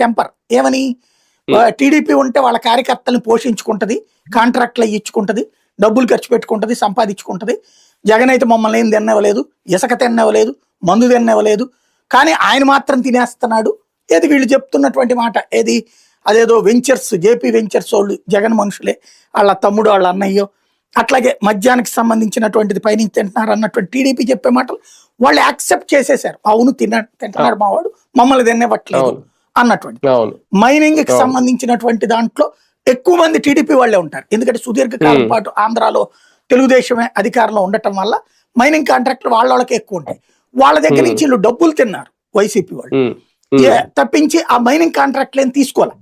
Temper ఏమని? TDP ఉంటే వాళ్ళ కార్యకర్తలను పోషించుకుంటది కాంట్రాక్ట్లు ఇచ్చుకుంటది డబ్బులు ఖర్చు పెట్టుకుంటది సంపాదించుకుంటది. జగన్ అయితే మమ్మల్ని ఏం తిన్నవలేదు ఇసుక తిన్నవలేదు మందు తిన్నవలేదు కానీ ఆయన మాత్రం తినేస్తున్నాడు. ఏది వీళ్ళు చెప్తున్నటువంటి మాట? ఏది? అదేదో వెంచర్స్ జేపీ వెంచర్స్ వాళ్ళు జగన్ మనుషులే వాళ్ళ తమ్ముడు వాళ్ళ అన్నయ్యో. అట్లాగే మద్యానికి సంబంధించినటువంటిది పైనుంచి తింటున్నారు అన్నటువంటి టీడీపీ చెప్పే మాటలు వాళ్ళు యాక్సెప్ట్ చేసేసారు అవును తిన్న తింటున్నాడు మావాడు మమ్మల్ని తినేవట్లేదు అవును. అన్నటువంటి మైనింగ్కి. సంబంధించినటువంటి దాంట్లో ఎక్కువ మంది టీడీపీ వాళ్ళే ఉంటారు. ఎందుకంటే సుదీర్ఘకాలం. పాటు ఆంధ్రాలో తెలుగుదేశమే అధికారంలో ఉండటం వల్ల మైనింగ్ కాంట్రాక్ట్లు వాళ్ళ వాళ్ళకి ఎక్కువ ఉంటాయి. వాళ్ళ దగ్గర. నుంచి వీళ్ళు డబ్బులు తిన్నారు వైసీపీ వాళ్ళు. తప్పించి ఆ మైనింగ్ కాంట్రాక్ట్లు ఏం తీసుకోవాలి?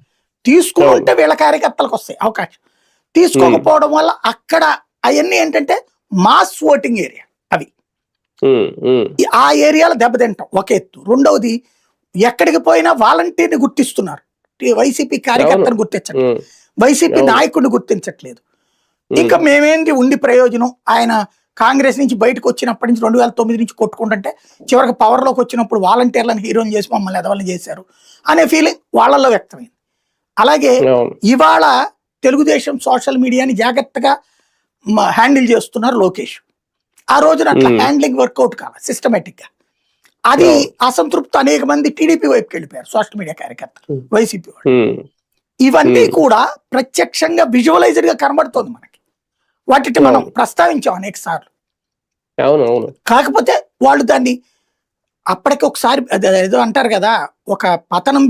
తీసుకుంటే వీళ్ళ కార్యకర్తలకు వస్తాయి అవకాశం. తీసుకోకపోవడం వల్ల అక్కడ అవన్నీ ఏంటంటే మాస్ ఓటింగ్ ఏరియా అవి. ఆ ఏరియాలో దెబ్బతింటాం. ఒక ఎత్తు. రెండవది ఎక్కడికి పోయినా వాలంటీర్ని గుర్తిస్తున్నారు. వైసీపీ కార్యకర్తను గుర్తించట్లేదు. వైసీపీ. నాయకుడిని గుర్తించట్లేదు. ఇంకా మేమేంటి ఉండి ప్రయోజనం? ఆయన కాంగ్రెస్ నుంచి బయటకు వచ్చినప్పటి నుంచి రెండు వేల తొమ్మిది నుంచి కొట్టుకుంటుంటే చివరికి పవర్లోకి వచ్చినప్పుడు వాలంటీర్లను హీరోని చేసి మమ్మల్ని ఎదవల్ని చేశారు అనే ఫీలింగ్ వాళ్ళల్లో వ్యక్తమైంది. అలాగే ఇవాళ తెలుగుదేశం సోషల్ మీడియాని జాగ్రత్తగా హ్యాండిల్ చేస్తున్నారు లోకేష్. ఆ రోజున అట్లా. హ్యాండ్లింగ్ వర్కౌట్ కావాలి సిస్టమేటిక్గా. అది. అసంతృప్తి అనేక మంది టీడీపీ వైపుకి వెళ్ళిపోయారు సోషల్ మీడియా కార్యకర్తలు Hmm. వైసీపీ వాళ్ళు ఉమ్, ఇవన్నీ Hmm. కూడా ప్రత్యక్షంగా విజువలైజ్డ్గా కనబడుతోంది మనకి వాటిని మనం. ప్రస్తావించాం అనేక సార్లు కాకపోతే వాళ్ళు దాన్ని అప్పటికి ఒకసారి ఏదో అంటారు కదా ఒక పతనం